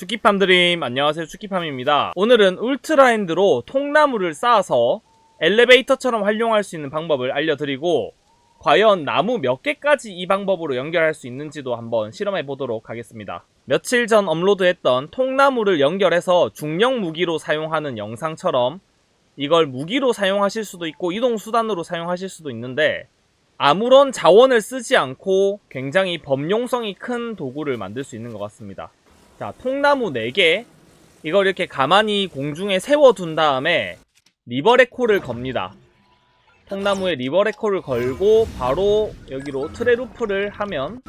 축기팜드림 안녕하세요 축기팜입니다. 오늘은 울트라핸드로 통나무를 쌓아서 엘리베이터처럼 활용할 수 있는 방법을 알려드리고 과연 나무 몇 개까지 이 방법으로 연결할 수 있는지도 한번 실험해 보도록 하겠습니다. 며칠 전 업로드했던 통나무를 연결해서 중력 무기로 사용하는 영상처럼 이걸 무기로 사용하실 수도 있고 이동수단으로 사용하실 수도 있는데 아무런 자원을 쓰지 않고 굉장히 범용성이 큰 도구를 만들 수 있는 것 같습니다 자, 통나무 4개. 이걸 이렇게 가만히 공중에 세워둔 다음에 리버레코를 겁니다. 통나무에 리버레코를 걸고 바로 여기로 트레루프를 하면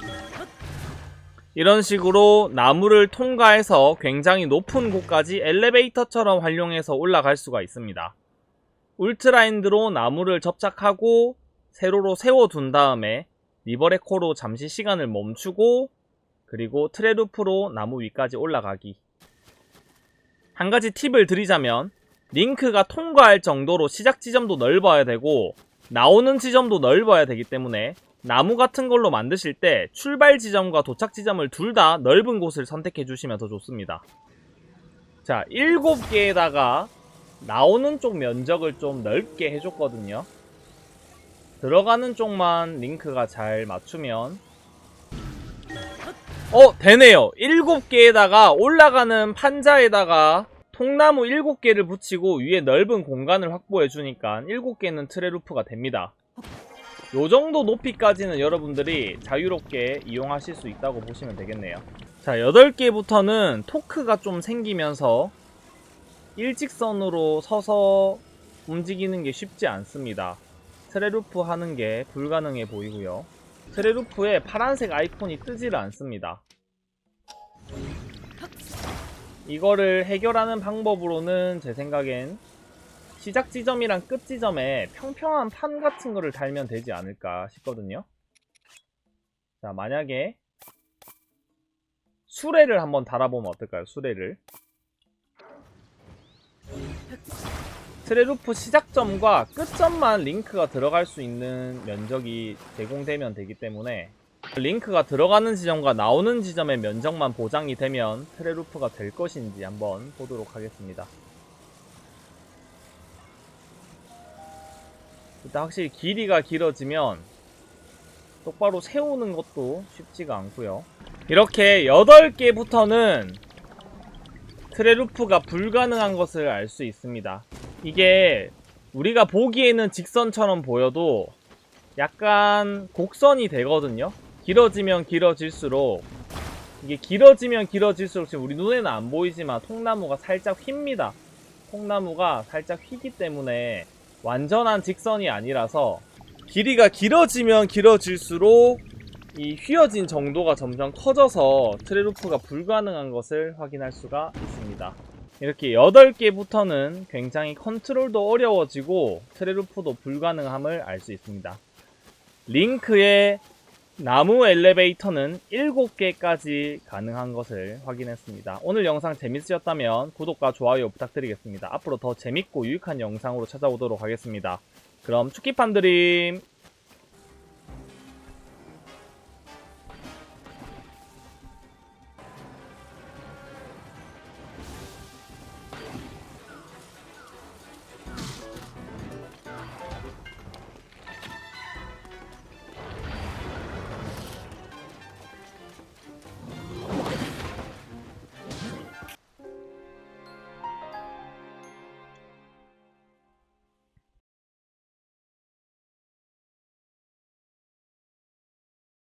이런 식으로 나무를 통과해서 굉장히 높은 곳까지 엘리베이터처럼 활용해서 올라갈 수가 있습니다. 울트라인드로 나무를 접착하고 세로로 세워둔 다음에 리버레코로 잠시 시간을 멈추고 그리고 트레루프로 나무 위까지 올라가기. 한 가지 팁을 드리자면 링크가 통과할 정도로 시작 지점도 넓어야 되고 나오는 지점도 넓어야 되기 때문에 나무 같은 걸로 만드실 때 출발 지점과 도착 지점을 둘 다 넓은 곳을 선택해 주시면 더 좋습니다. 자, 7개에다가 나오는 쪽 면적을 좀 넓게 해줬거든요. 들어가는 쪽만 링크가 잘 맞추면 어 되네요. 7개에다가 올라가는 판자에다가 통나무 7개를 붙이고 위에 넓은 공간을 확보해 주니까 7개는 트레루프가 됩니다. 요 정도 높이까지는 여러분들이 자유롭게 이용하실 수 있다고 보시면 되겠네요. 자 8개부터는 토크가 좀 생기면서 일직선으로 서서 움직이는 게 쉽지 않습니다. 트레루프 하는 게 불가능해 보이고요 트레루프에 파란색 아이콘이 뜨지를 않습니다. 이거를 해결하는 방법으로는 제 생각엔 시작 지점이랑 끝 지점에 평평한 판 같은 거를 달면 되지 않을까 싶거든요. 자, 만약에 수레를 한번 달아보면 어떨까요? 수레를. 트레루프 시작점과 끝점만 링크가 들어갈 수 있는 면적이 제공되면 되기 때문에 링크가 들어가는 지점과 나오는 지점의 면적만 보장이 되면 트레루프가 될 것인지 한번 보도록 하겠습니다. 일단 확실히 길이가 길어지면 똑바로 세우는 것도 쉽지가 않고요. 이렇게 8개부터는 트레루프가 불가능한 것을 알 수 있습니다. 이게 우리가 보기에는 직선처럼 보여도 약간 곡선이 되거든요. 길어지면 길어질수록 이게 길어지면 길어질수록 지금 우리 눈에는 안 보이지만 통나무가 살짝 휩니다. 통나무가 살짝 휘기 때문에 완전한 직선이 아니라서 길이가 길어지면 길어질수록 이 휘어진 정도가 점점 커져서 트레루프가 불가능한 것을 확인할 수가 있습니다. 이렇게 8개부터는 굉장히 컨트롤도 어려워지고 트레루프도 불가능함을 알 수 있습니다. 링크의 나무 엘리베이터는 7개까지 가능한 것을 확인했습니다. 오늘 영상 재밌으셨다면 구독과 좋아요 부탁드리겠습니다. 앞으로 더 재밌고 유익한 영상으로 찾아오도록 하겠습니다. 그럼 축기판 드림